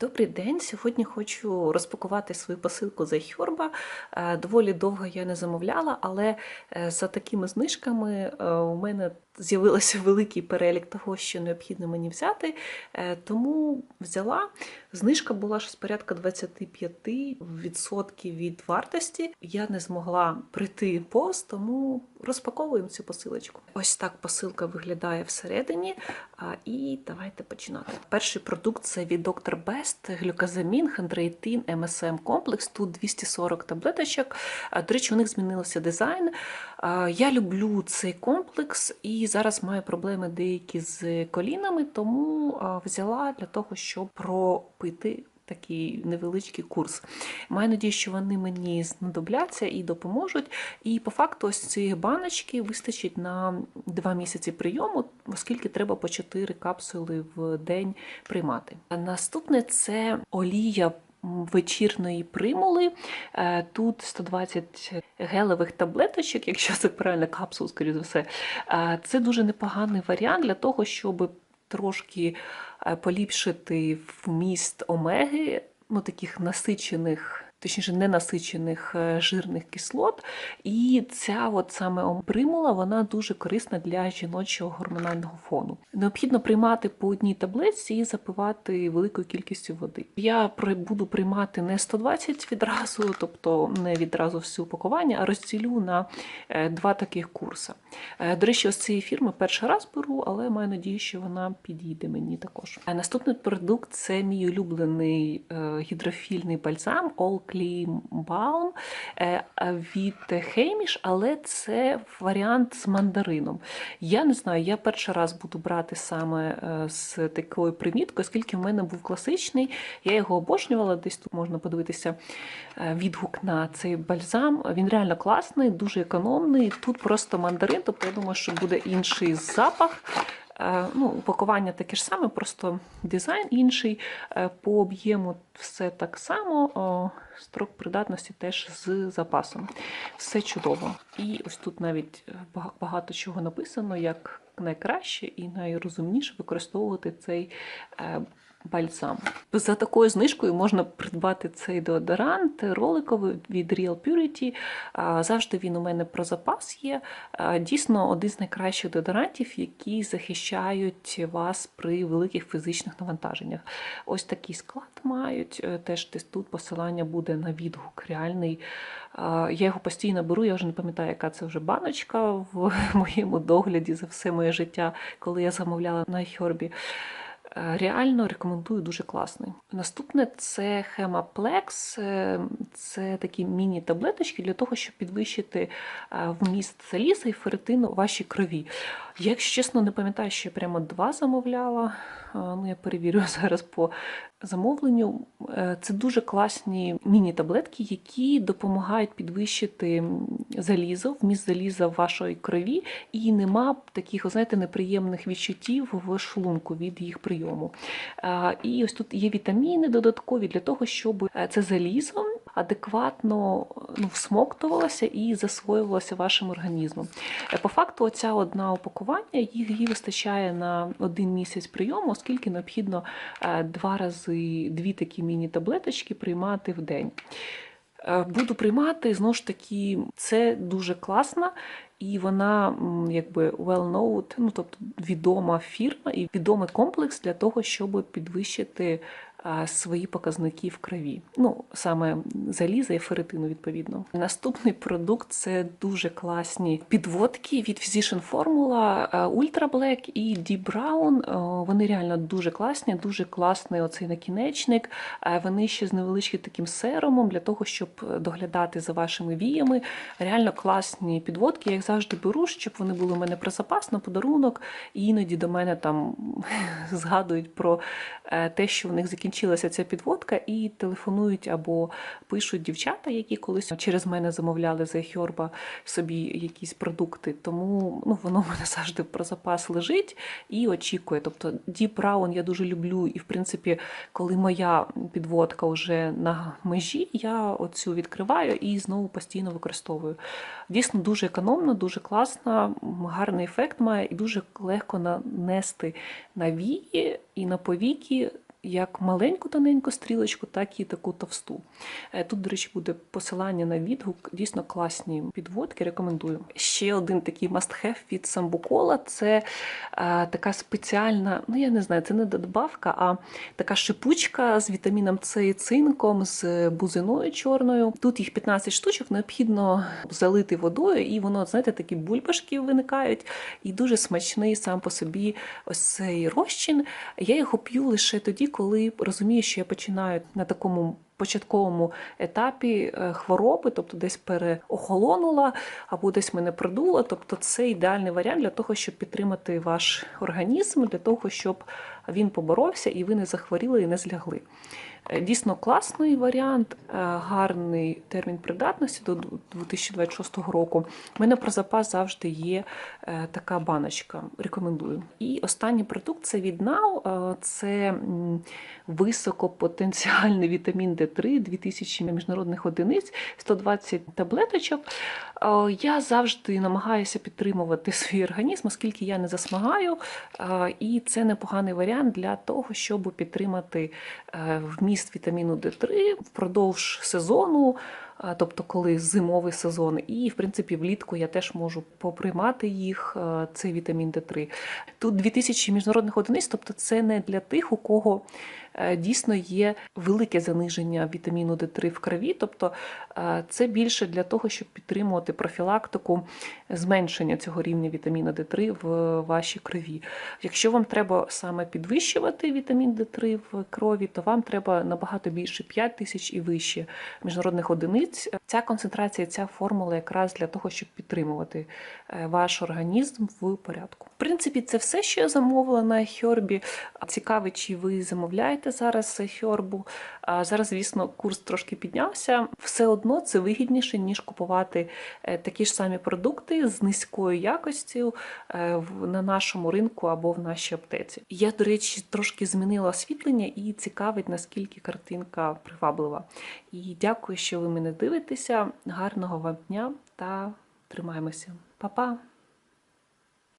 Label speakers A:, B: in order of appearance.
A: Добрий день. Сьогодні хочу розпакувати свою посилку за Хьорба. Е, Доволі довго я не замовляла, але е, за такими знижками е, у мене з'явився великий перелік того, що необхідно мені взяти. Тому взяла. Знижка була щось порядка 25% від вартості. Я не змогла прийти повз, тому розпаковуємо цю посилочку. Ось так посилка виглядає всередині. І давайте починати. Перший продукт це від Dr. Best глюказамін, хендреїтин, МСМ комплекс. Тут 240 таблеточок. До речі, у них змінився дизайн. Я люблю цей комплекс і зараз маю проблеми деякі з колінами, тому взяла для того, щоб пропити. Такий невеличкий курс. Маю надію, що вони мені знадобляться і допоможуть. І по факту, ось цієї баночки вистачить на 2 місяці прийому, оскільки треба по 4 капсули в день приймати. Наступне це олія вечірної примули. Е, Тут 120 гелевих таблеточок, якщо це правильно капсул, скоріше за все. Е, Це дуже непоганий варіант для того, щоб трошки е, поліпшити вміст омеги, ну таких насичених. Точніше, ненасичених е, жирних кислот, і ця от саме примула вона дуже корисна для жіночого гормонального фону. Необхідно приймати по одній таблетці і запивати великою кількістю води. Я буду приймати не 120 відразу, тобто не відразу всю упакування, а розділю на е, два таких курси. Е, До речі, ось цієї фірми перший раз беру, але маю надію, що вона підійде мені також. Наступний продукт це мій улюблений гідрофільний бальзам All Balm е, від Хейміш, але це варіант з мандарином. Я не знаю, я перший раз буду брати саме е, з такою приміткою, оскільки в мене був класичний, я його обожнювала, десь тут можна подивитися е, відгук на цей бальзам. Він реально класний, дуже економний. Тут просто мандарин, тобто я думаю, що буде інший запах. Е, Ну, упакування таке ж саме, просто дизайн інший. Е, По об'єму все так само. Строк придатності теж з запасом. Все чудово. І ось тут навіть е, багато чого написано, як найкраще і найрозумніше використовувати цей бальзам. За такою знижкою можна придбати цей деодорант роликовий від Real Purity. Завжди він у мене про запас є. Дійсно, один з найкращих деодорантів, які захищають вас при великих фізичних навантаженнях. Ось такий склад мають. Е, Теж десь тут посилання буде на відгук реальний. Я його постійно беру, я вже не пам'ятаю, яка це вже баночка в моєму догляді за все моє життя, коли я замовляла на Хьорбі. Е, Реально рекомендую дуже класний. Наступне це Хемаплекс, Це такі міні-таблеточки для того, щоб підвищити е, вміст саліса і ферритину у вашій крові. Я, якщо чесно, не пам'ятаю, що я прямо два замовляла. Ну, я перевірю зараз по замовленню. Е, Це дуже класні міні-таблетки, які допомагають підвищити залізо, вміст заліза в вашої крові, і нема таких, знаєте, неприємних відчуттів в шлунку від їх прийому. І ось тут є вітаміни додаткові для того, щоб е, це залізо адекватно ну, всмоктувалося і засвоювалося вашим організмом. Е, По факту, оця одна упакування її, вистачає на один місяць прийому, оскільки необхідно е, два рази дві такі міні-таблеточки приймати в день. Е, Буду приймати знову ж таки, це дуже класно, і вона якби well known, ну тобто відома фірма і відомий комплекс для того, щоб підвищити свої показники в крові. Ну саме заліза і ферритину, відповідно. Наступний продукт це дуже класні підводки від Physician Formula Ultra Black і Deep Brown. Вони реально дуже класні, дуже класний оцей накінечник. Вони ще з невеличким таким серумом для того, щоб доглядати за вашими віями. Реально класні підводки. Я їх завжди беру, щоб вони були у мене про запас на подарунок. І іноді до мене там згадують про е, те, що в них закінчилася ця підводка, і телефонують або пишуть дівчата, які колись через мене замовляли за Хьорба собі якісь продукти. Тому ну, воно в мене завжди про запас лежить і очікує. Тобто Deep Brown я дуже люблю, і в принципі, коли моя підводка вже на межі, я оцю відкриваю і знову постійно використовую. Дійсно дуже економно, дуже класно, гарний ефект має і дуже легко нанести на вії і на повіки. Як маленьку тоненьку стрілочку, так і таку товсту. Е, Тут, до речі, буде посилання на відгук. Дійсно класні підводки, рекомендую. Ще один такий must-have від самбукола це е, така спеціальна, ну я не знаю, це не добавка, а така шипучка з вітаміном С і цинком, з бузиною чорною. Тут їх 15 штучок, необхідно залити водою, і воно, знаєте, такі бульбашки виникають, і дуже смачний сам по собі ось цей розчин. Я його п'ю лише тоді, коли розумію, що я починаю на такому. Початковому етапі е, хвороби, тобто десь переохолонула або десь мене придуло. Тобто це ідеальний варіант для того, щоб підтримати ваш організм, для того, щоб він поборовся і ви не захворіли і не злягли. Е, Дійсно класний варіант, е, гарний термін придатності до 2026 року. У мене про запас завжди є така баночка. Рекомендую. І останній продукт це від. Е, Це високопотенціальний вітамін D3, 2000 міжнародних одиниць, 120 таблеточок. Е, Я завжди намагаюся підтримувати свій організм, оскільки я не засмагаю, е, і це непоганий варіант для того, щоб підтримати е, вміст вітаміну D3 впродовж сезону. Тобто, коли зимовий сезон, і в принципі влітку я теж можу поприймати їх, цей вітамін D3. Тут 2000 міжнародних одиниць, тобто це не для тих, у кого е, дійсно є велике заниження вітаміну D3 в крові. Тобто це більше для того, щоб підтримувати профілактику зменшення цього рівня вітаміну D3 в вашій крові. Якщо вам треба саме підвищувати вітамін D3 в крові, то вам треба набагато більше 5 тисяч і вище міжнародних одиниць. Ця концентрація, ця формула якраз для того, щоб підтримувати е, ваш організм в порядку. В принципі, це все, що я замовила на Хьорбі. Цікавить, чи ви замовляєте зараз Хьорбу. Зараз, звісно, курс трошки піднявся. Все одно це вигідніше, ніж купувати е, такі ж самі продукти з низькою якостю е, на нашому ринку або в нашій аптеці. Я, до речі, трошки змінила освітлення і цікавить, наскільки картинка приваблива. І дякую, що ви мене дивитеся. Гарного вам дня та тримаємося. Па-па!